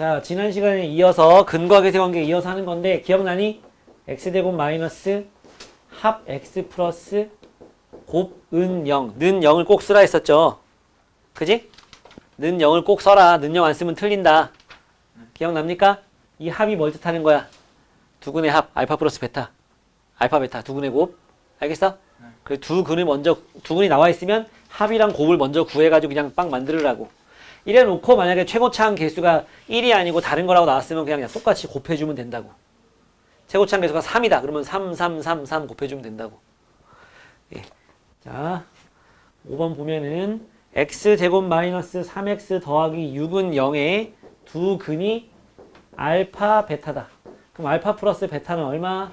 자, 지난 시간에 이어서 근과 계세 관계 이어서 하는 건데 기억나니? x제곱 마이너스 합 x 플러스 곱은 0. 는 0을 꼭 쓰라 했었죠. 그지? 는 0을 꼭 써라. 는 0 안 쓰면 틀린다. 기억납니까? 이 합이 뭘 뜻하는 거야? 두근의 합, 알파 플러스 베타. 알파 베타, 두근의 곱. 알겠어? 그두 근을 먼저, 두 근이 나와 있으면 합이랑 곱을 먼저 구해가지고 그냥 빵 만들으라고. 이래 놓고 만약에 최고차항 개수가 1이 아니고 다른 거라고 나왔으면 그냥, 그냥 똑같이 곱해주면 된다고. 최고차항 개수가 3이다. 그러면 3, 3, 3, 3 곱해주면 된다고. 예. 자, 5번 보면은 x제곱 마이너스 3x 더하기 6은 0에 두 근이 알파 베타다. 그럼 알파 플러스 베타는 얼마?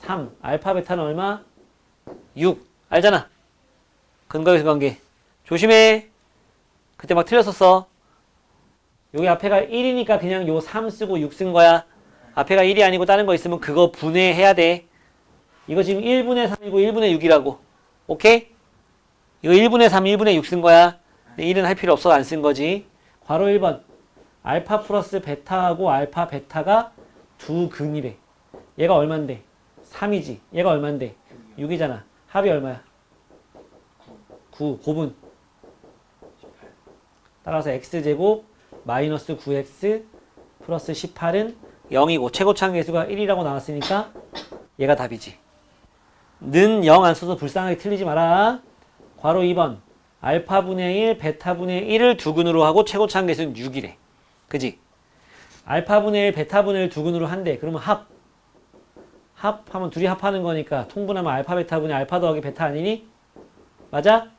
3. 알파 베타는 얼마? 6. 알잖아. 근거에서 관계. 조심해. 그때 막 틀렸었어. 여기 앞에가 1이니까 그냥 요 3 쓰고 6 쓴 거야. 앞에가 1이 아니고 다른 거 있으면 그거 분해해야 돼. 이거 지금 1분의 3이고 1분의 6이라고. 오케이? 이거 1분의 3, 1분의 6 쓴 거야. 근데 1은 할 필요 없어 안 쓴 거지. 괄호 1번. 알파 플러스 베타하고 알파 베타가 두 근이래. 얘가 얼만데? 3이지. 얘가 얼만데? 6이잖아. 합이 얼마야? 9. 곱은? 따라서 x제곱 마이너스 9x 플러스 18은 0이고 최고차항 계수가 1이라고 나왔으니까 얘가 답이지. 는 0 안 써서 불쌍하게 틀리지 마라. 괄호 2번. 알파분의 1, 베타분의 1을 두근으로 하고 최고차항 계수는 6이래. 그지? 알파분의 1, 베타분의 1 두근으로 한대. 그러면 합. 합하면 둘이 합하는 거니까 통분하면 알파 베타분의 알파 더하기 베타 아니니? 맞아?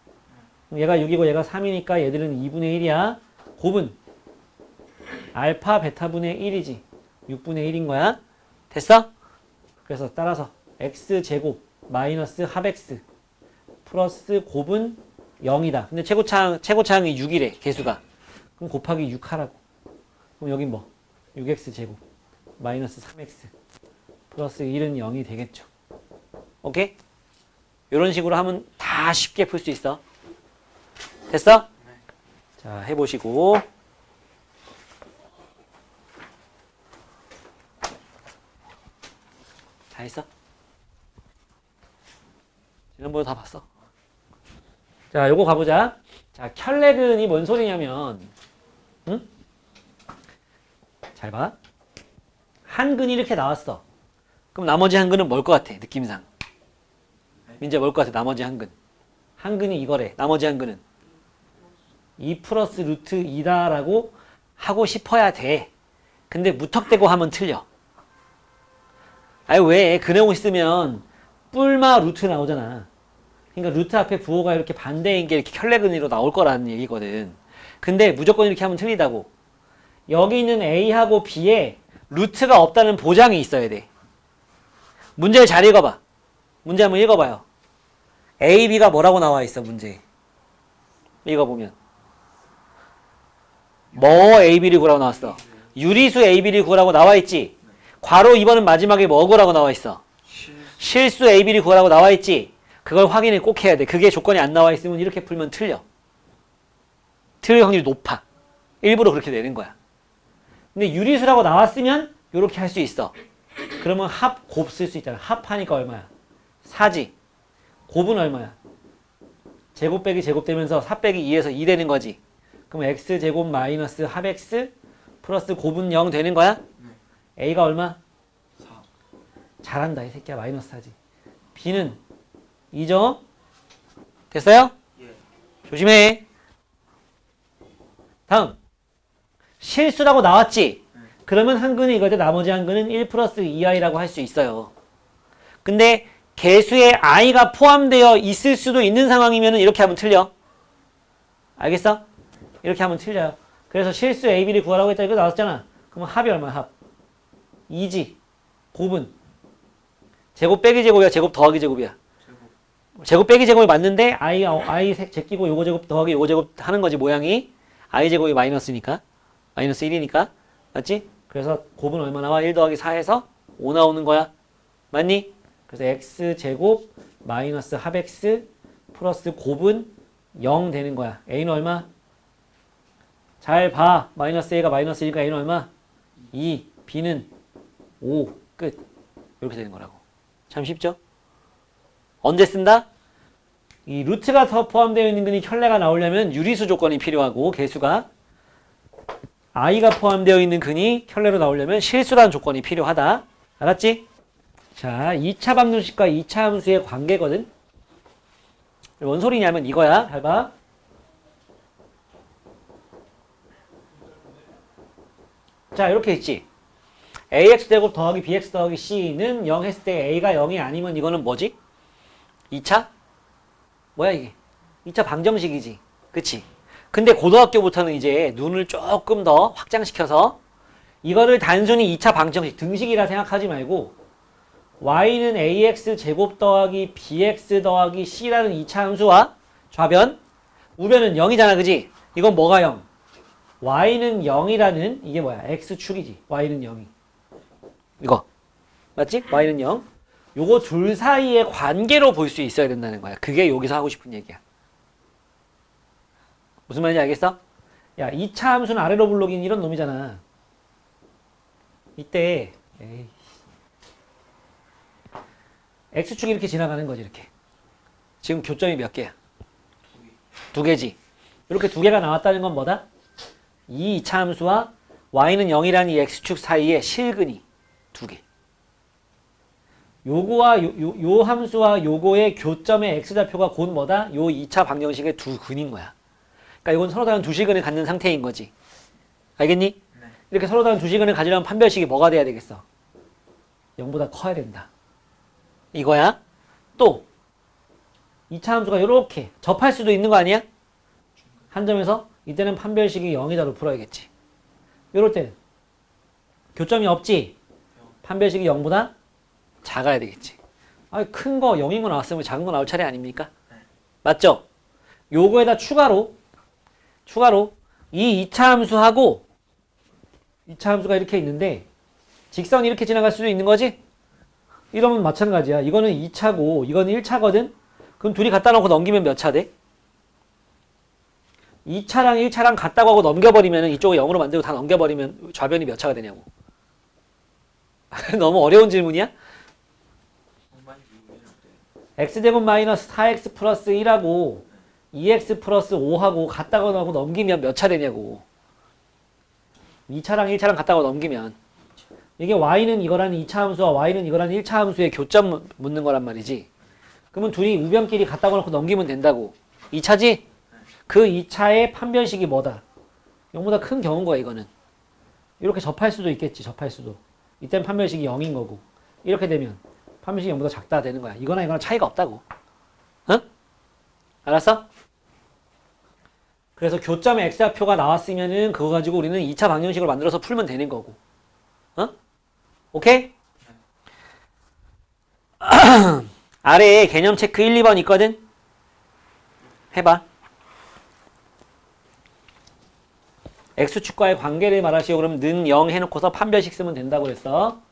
얘가 6이고 얘가 3이니까 얘들은 2분의 1이야. 곱은 알파 베타분의 1이지. 6분의 1인 거야. 됐어? 그래서 따라서 x제곱 마이너스 합 x 플러스 곱은 0이다. 근데 최고차항, 최고차항이 6이래, 개수가. 그럼 곱하기 6 하라고. 그럼 여긴 뭐? 6x 제곱 마이너스 3x 플러스 1은 0이 되겠죠. 오케이? 이런 식으로 하면 다 쉽게 풀 수 있어. 됐어? 자, 해보시고. 다 했어? 지난번에 다 봤어. 자, 요거 가보자. 자, 켤레근이 뭔 소리냐면, 응? 잘 봐. 한 근이 이렇게 나왔어. 그럼 나머지 한 근은 뭘 것 같아, 느낌상? 민재 뭘 것 같아, 나머지 한 근? 한 근이 이거래, 나머지 한 근은. 2 플러스 루트 2다라고 하고 싶어야 돼. 근데 무턱대고 하면 틀려. 아니, 왜? 그 내용 있으면 뿔마 루트 나오잖아. 그러니까 루트 앞에 부호가 이렇게 반대인 게 이렇게 켤레근으로 나올 거라는 얘기거든. 근데 무조건 이렇게 하면 틀리다고. 여기 있는 A하고 B에 루트가 없다는 보장이 있어야 돼. 문제를 잘 읽어봐. 문제 한번 읽어봐요. A, B가 뭐라고 나와 있어, 문제. 읽어보면. 뭐 A, B를 구라고 나왔어? 유리수 A, B를 구라고 나와 있지? 괄호 2번은 마지막에 뭐 구라고 나와 있어? 실수 A, B를 구하라고 나와 있지? 그걸 확인을 꼭 해야 돼. 그게 조건이 안 나와 있으면 이렇게 풀면 틀려. 틀릴 확률이 높아. 일부러 그렇게 내는 거야. 근데 유리수라고 나왔으면 이렇게 할 수 있어. 그러면 합, 곱 쓸 수 있잖아. 합하니까 얼마야? 4지. 곱은 얼마야? 제곱 빼기 제곱 되면서 4 빼기 2에서 2 되는 거지. 그럼 x제곱 마이너스 합 x 플러스 곱은 0 되는 거야? a가 얼마? 잘한다 이 새끼야. 마이너스 하지. b는 2죠? 됐어요? 조심해. 다음. 실수라고 나왔지? 그러면 한 근은 이거죠? 나머지 한 근은 1 플러스 2i라고 할 수 있어요. 근데 개수에 i가 포함되어 있을 수도 있는 상황이면 이렇게 하면 틀려. 알겠어? 이렇게 하면 틀려요. 그래서 실수 a, b를 구하라고 했잖아 이거 나왔잖아. 그러면 합이 얼마야 합? 2지 곱은? 제곱 빼기 제곱이야? 제곱 더하기 제곱이야? 제곱. 빼기 제곱이 맞는데 i i 세- 제끼고 요거 제곱 더하기 요거 제곱 하는 거지 모양이. I 제곱이 마이너스니까. 마이너스 1이니까. 맞지? 그래서 곱은 얼마 나와? 1 더하기 4에서 5 나오는 거야. 맞니? 그래서 x 제곱 마이너스 합 x 플러스 곱은 0 되는 거야. A는 얼마? 잘 봐. 마이너스 a가 마이너스 1과 a는 얼마? 2, b는 5, 끝. 이렇게 되는 거라고. 참 쉽죠? 언제 쓴다? 이 루트가 더 포함되어 있는 근이 혈례가 나오려면 유리수 조건이 필요하고 개수가 i가 포함되어 있는 근이 혈례로 나오려면 실수라는 조건이 필요하다. 알았지? 자, 2차 방정식과 2차 함수의 관계거든. 뭔 소리냐면 이거야. 잘 봐. 자, 이렇게 있지. ax 제곱 더하기 bx 더하기 c는 0 했을 때 a가 0이 아니면 이거는 뭐지? 2차? 뭐야 이게? 2차 방정식이지. 그치? 근데 고등학교부터는 이제 눈을 조금 더 확장시켜서 이거를 단순히 2차 방정식, 등식이라 생각하지 말고 y는 ax 제곱 더하기 bx 더하기 c라는 2차 함수와 좌변, 우변은 0이잖아. 그지? 이건 뭐가 0? Y는 0이라는 이게 뭐야? x축이지. y는 0이. 이거. 맞지? y는 0. 요거 둘 사이의 관계로 볼 수 있어야 된다는 거야. 그게 여기서 하고 싶은 얘기야. 무슨 말인지 알겠어? 야, 2차 함수는 아래로 불러긴 이런 놈이잖아. 이때 에이. x축이 이렇게 지나가는 거지, 이렇게. 지금 교점이 몇 개야? 두 개지. 이렇게 두 개가 나왔다는 건 뭐다? 이 2차 함수와 y는 0이라는 이 x축 사이에 실근이 두 개. 요거와 요, 요, 요 함수와 요거의 교점의 x좌표가 곧 뭐다? 요 2차 방정식의 두 근인 거야. 그러니까 이건 서로 다른 두 시근을 갖는 상태인 거지. 알겠니? 네. 이렇게 서로 다른 두 시근을 가지려면 판별식이 뭐가 돼야 되겠어? 0보다 커야 된다. 이거야. 또 2차 함수가 이렇게 접할 수도 있는 거 아니야? 한 점에서 이때는 판별식이 0이다로 풀어야겠지. 이럴 때는 교점이 없지? 판별식이 0보다 작아야 되겠지. 아, 큰거 0인 거 나왔으면 작은 거 나올 차례 아닙니까? 네. 맞죠? 요거에다 추가로 추가로 이 2차 함수하고 2차 함수가 이렇게 있는데 직선이 이렇게 지나갈 수도 있는 거지? 이러면 마찬가지야. 이거는 2차고 이거는 1차거든? 그럼 둘이 갖다 놓고 넘기면 몇 차 돼? 2차랑 1차랑 같다고 하고 넘겨버리면 이쪽을 0으로 만들고 다 넘겨버리면 좌변이 몇 차가 되냐고. 너무 어려운 질문이야? x제곱 마이너스 4x 플러스 1하고 2x 플러스 5하고 같다고 하고 넘기면 몇 차 되냐고. 2차랑 1차랑 같다고 넘기면. 이게 y는 이거라는 2차 함수와 y는 이거라는 1차 함수의 교점 묻- 묻는 거란 말이지. 그러면 둘이 우변끼리 같다고 놓고 넘기면 된다고. 2차지? 그 2차의 판별식이 뭐다? 0보다 큰 경우인 거야 이거는. 이렇게 접할 수도 있겠지 접할 수도. 이때는 판별식이 0인 거고. 이렇게 되면 판별식이 0보다 작다 되는 거야. 이거나 이거나 차이가 없다고. 응? 알았어? 그래서 교점의 x좌표가 나왔으면은 그거 가지고 우리는 2차 방정식을 만들어서 풀면 되는 거고. 어? 오케이? 아래에 개념 체크 1, 2번 있거든? 해봐. X축과의 관계를 말하시오. 그러면 는0 해놓고서 판별식 쓰면 된다고 그랬어.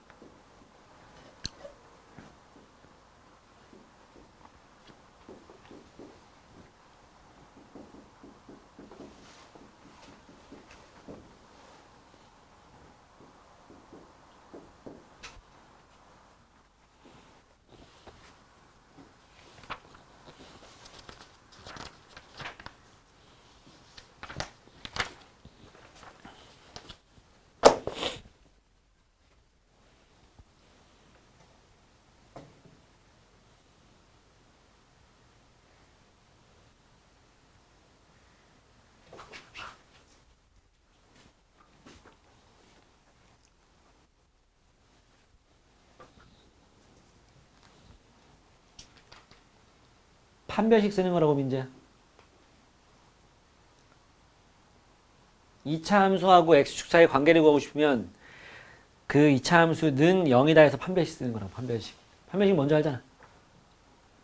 판별식 쓰는 거라고 민재야. 2차 함수하고 x축 사이 관계를 구하고 싶으면 그 2차 함수는 0이다 해서 판별식 쓰는 거라고 판별식. 판별식 뭔지 알잖아.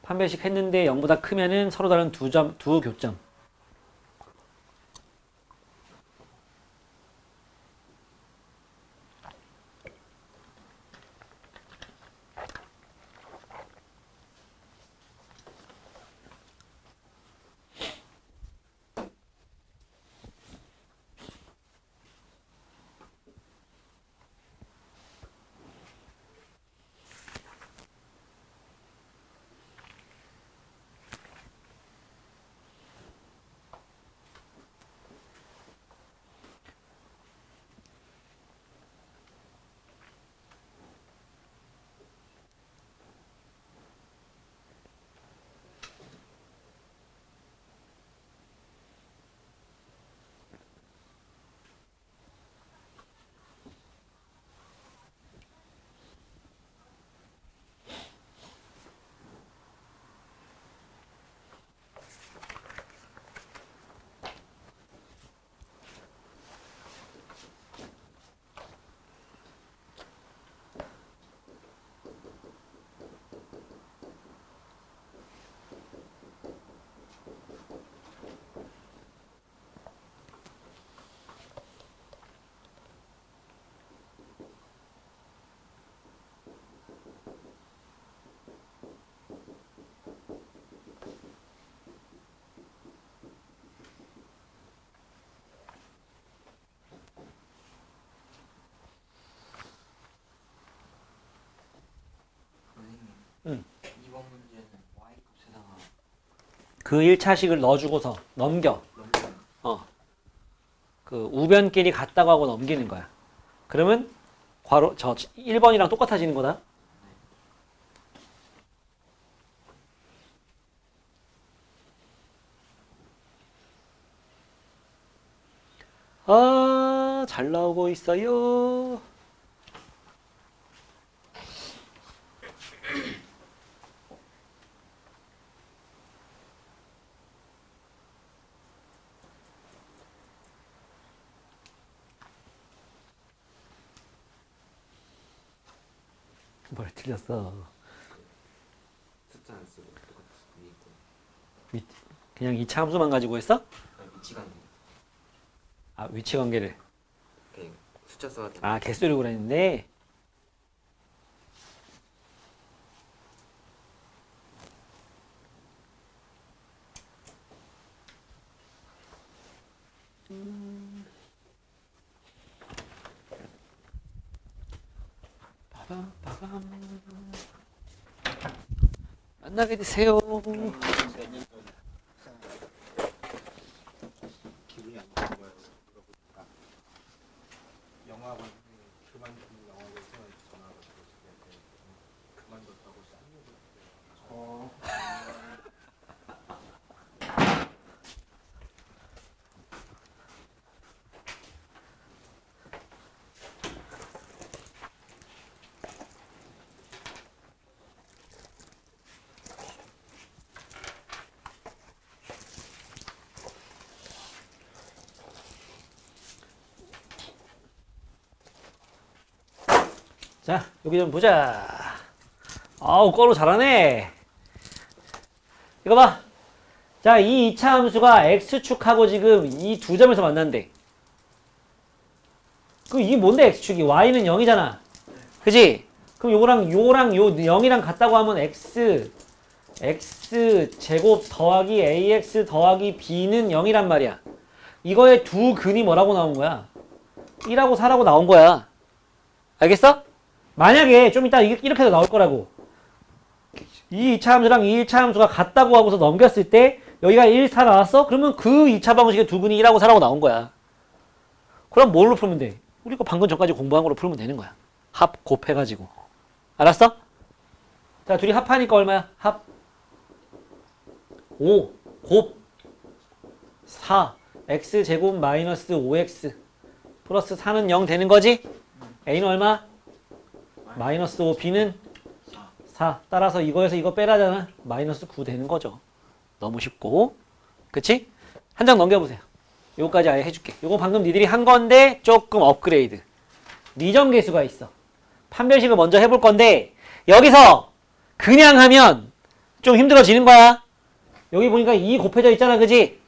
판별식 했는데 0보다 크면은 서로 다른 두 점, 두 교점. 그 1차식을 넣어주고서 넘겨. 어. 그 우변끼리 같다고 하고 넘기는 거야. 그러면 괄호 저 1번이랑 똑같아지는 거다. 아, 잘 나오고 있어요. 뭘 틀렸어. 숫자 안 쓰고 똑같이 있고 위, 그냥 이 참수만 가지고 했어? 아니, 위치가 아니고 아, 위치 관계를. 숫자 써가지고 아, 개수를 그랬는데. 만나게 되세요. 기분이 안 좋은 거예요. 물어보니까 영화관 그만둔 영화에서 전화가 들어오는데 그만뒀다고 쌍욕을 했대요. 자, 여기 좀 보자. 아우, 꺼로 잘하네. 이거 봐. 자, 이 2차 함수가 x축하고 지금 이 두 점에서 만난대. 그럼 이게 뭔데, x축이? y는 0이잖아. 그지? 그럼 요거랑, 요거랑 요 0이랑 같다고 하면 x, x 제곱 더하기 ax 더하기 b는 0이란 말이야. 이거의 두 근이 뭐라고 나온 거야? 1하고 4라고 나온 거야. 알겠어? 만약에 좀 이따 이- 이렇게도 나올 거라고. 이 2차 함수랑 이 1차 함수가 같다고 하고서 넘겼을 때 여기가 1, 4 나왔어? 그러면 그 2차 방식의 두 근이 1하고 4라고 나온 거야. 그럼 뭘로 풀면 돼? 우리가 방금 전까지 공부한 걸로 풀면 되는 거야. 합 곱해가지고. 알았어? 자, 둘이 합하니까 얼마야? 합 5, 곱 4, x 제곱 마이너스 5x 플러스 4는 0 되는 거지? a는 얼마? 마이너스 5, b는 4. 따라서 이거에서 이거 빼라잖아. 마이너스 9 되는 거죠. 너무 쉽고. 그치? 한 장 넘겨보세요. 요거까지 아예 해줄게. 요거 방금 니들이 한 건데 조금 업그레이드. 미정 계수가 있어. 판별식을 먼저 해볼 건데 여기서 그냥 하면 좀 힘들어지는 거야. 여기 보니까 2 곱해져 있잖아. 그지?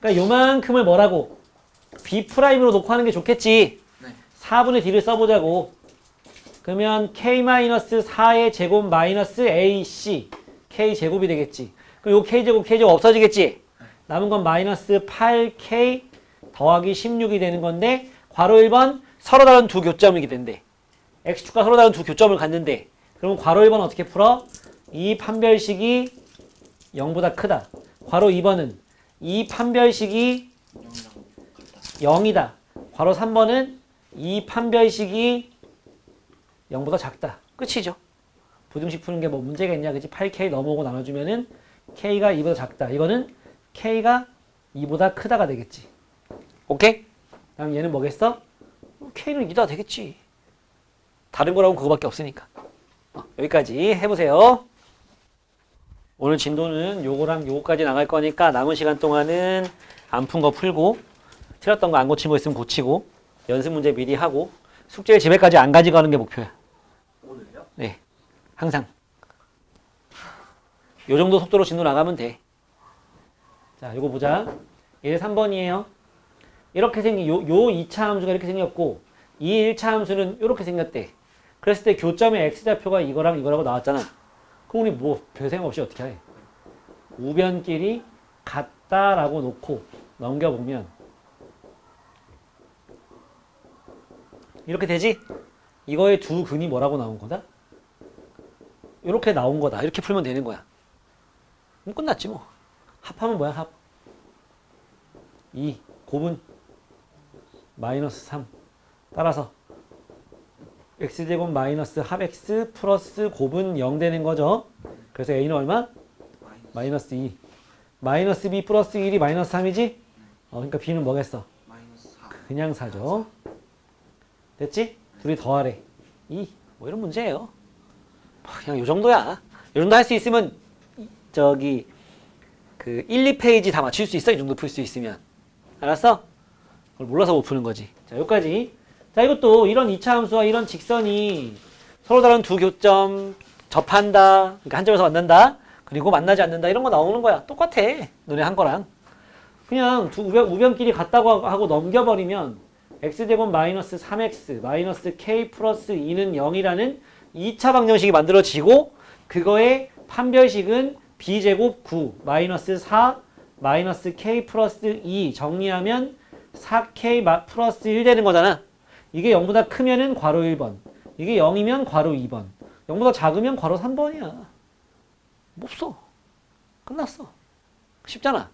그러니까 요만큼을 뭐라고? b 프라임으로 놓고 하는 게 좋겠지. 네. 4분의 d를 써보자고. 그러면 k-4의 제곱 마이너스 ac k 제곱이 되겠지. 그럼 요 k 제곱 k 제곱 없어지겠지. 남은 건 마이너스 8k 더하기 16이 되는 건데 괄호 1번 서로 다른 두 교점이게 된대. x축과 서로 다른 두 교점을 갖는데 그러면 괄호 1번 어떻게 풀어? 이 판별식이 0보다 크다. 괄호 2번은 이 판별식이 0이다. 괄호 3번은 이 판별식이 0보다 작다. 끝이죠. 부등식 푸는 게 뭐 문제가 있냐, 그지? 8k 넘어오고 나눠주면은 k가 2보다 작다. 이거는 k가 2보다 크다가 되겠지. 오케이? 그럼 얘는 뭐겠어? k는 2다 되겠지. 다른 거라고 그거밖에 없으니까. 어, 여기까지 해보세요. 오늘 진도는 요거랑 요거까지 나갈 거니까 남은 시간 동안은 안 푼 거 풀고 틀렸던 거 안 고친 거 있으면 고치고 연습 문제 미리 하고 숙제를 집에까지 안 가져가는 게 목표야. 네. 항상. 요 정도 속도로 진도 나가면 돼. 자, 요거 보자. 얘 3번이에요. 이렇게 생긴, 요, 요 2차 함수가 이렇게 생겼고, 이 1차 함수는 이렇게 생겼대. 그랬을 때 교점의 x좌표가 이거랑 이거라고 나왔잖아. 그럼 우리 뭐, 별 생각 없이 어떻게 해? 우변끼리 같다라고 놓고 넘겨보면, 이렇게 되지? 이거의 두 근이 뭐라고 나온 거다? 이렇게 나온 거다. 이렇게 풀면 되는 거야. 그럼 끝났지 뭐. 합하면 뭐야 합? 2 곱은 마이너스 3 따라서 x제곱 마이너스 합 x 플러스 곱은 0 되는 거죠. 그래서 a는 얼마? 마이너스 마이너스 2 마이너스 b 플러스 1이 마이너스 3이지? 어, 그러니까 b는 뭐겠어? 마이너스 4 그냥 4죠. 됐지? 둘이 더하래. 2. 뭐 이런 문제예요. 뭐 그냥 요 정도야. 요 정도 할 수 있으면 이- 저기 그 1, 2페이지 다 맞출 수 있어. 이 정도 풀 수 있으면. 알았어? 그걸 몰라서 못 푸는 거지. 자, 여기까지. 자, 이것도 이런 2차 함수와 이런 직선이 서로 다른 두 교점 접한다. 그러니까 한 점에서 만난다. 그리고 만나지 않는다. 이런 거 나오는 거야. 똑같아. 너네 한 거랑. 그냥 두 우변, 우변끼리 같다고 하고 넘겨버리면 x제곱 마이너스 3x 마이너스 k 플러스 2는 0이라는 2차 방정식이 만들어지고 그거의 판별식은 b제곱 9 마이너스 4 마이너스 k 플러스 2 정리하면 4k 마- 플러스 1 되는 거잖아. 이게 0보다 크면은 괄호 1번. 이게 0이면 괄호 2번. 0보다 작으면 괄호 3번이야. 없어. 끝났어. 쉽잖아.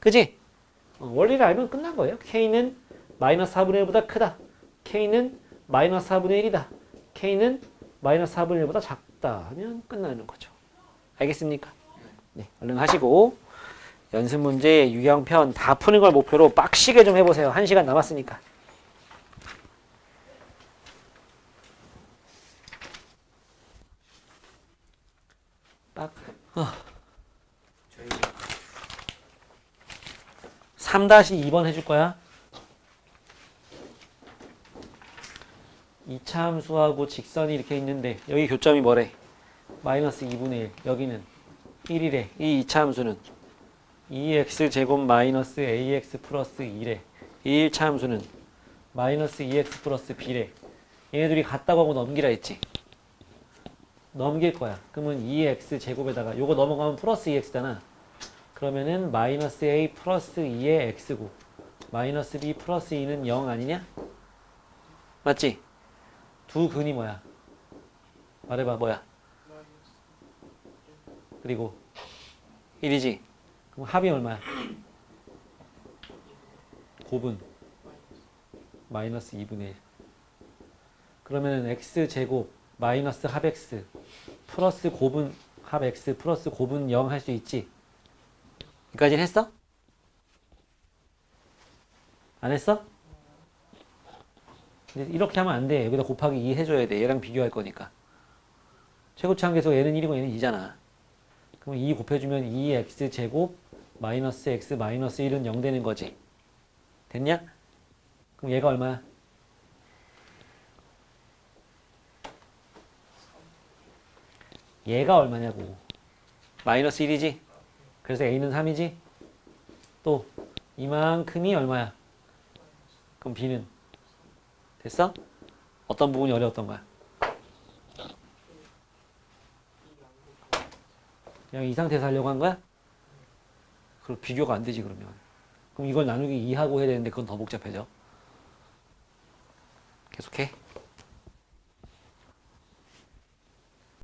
그지? 어, 원리를 알면 끝난 거예요. K는 마이너스 4분의 1보다 크다. K는 마이너스 4분의 1이다. K는 마이너스 4분의 1보다 작다 하면 끝나는 거죠. 알겠습니까? 네, 얼른 하시고 연습 문제 유형편 다 푸는 걸 목표로 빡시게 좀 해보세요. 한 시간 남았으니까. 빡. 저희 3-2번 해줄 거야. 2차 함수하고 직선이 이렇게 있는데 여기 교점이 뭐래? 마이너스 2분의 1. 여기는 1이래. 이 2차 함수는 2x 제곱 마이너스 ax 플러스 2래. 이 1차 함수는 마이너스 2x 플러스 b래. 얘네들이 같다고 하고 넘기라 했지. 넘길 거야. 그러면 2x 제곱에다가 요거 넘어가면 플러스 2x잖아. 그러면은 마이너스 a 플러스 2의 x고 마이너스 b 플러스 2는 0 아니냐? 맞지? 두 근이 뭐야? 말해봐 뭐야? 그리고 1이지? 그럼 합이 얼마야? 곱은 마이너스 2분의 1 그러면은 x 제곱 마이너스 합 x 플러스 곱은 합 x 플러스 곱은 0 할 수 있지? 여기까지는 했어? 안 했어? 근데 이렇게 하면 안 돼. 여기다 곱하기 2 해줘야 돼. 얘랑 비교할 거니까. 최고치 한계에서 얘는 1이고 얘는 2잖아. 그럼 2 곱해주면 2x 제곱 마이너스 x 마이너스 1은 0 되는 거지. 됐냐? 그럼 얘가 얼마야? 얘가 얼마냐고. 마이너스 1이지? 그래서 A는 3이지? 또 이만큼이 얼마야? 그럼 B는 됐어? 어떤 부분이 어려웠던 거야? 그냥 이 상태에서 하려고 한 거야? 그럼 비교가 안 되지 그러면 그럼 이걸 나누기 2하고 해야 되는데 그건 더 복잡해져 계속해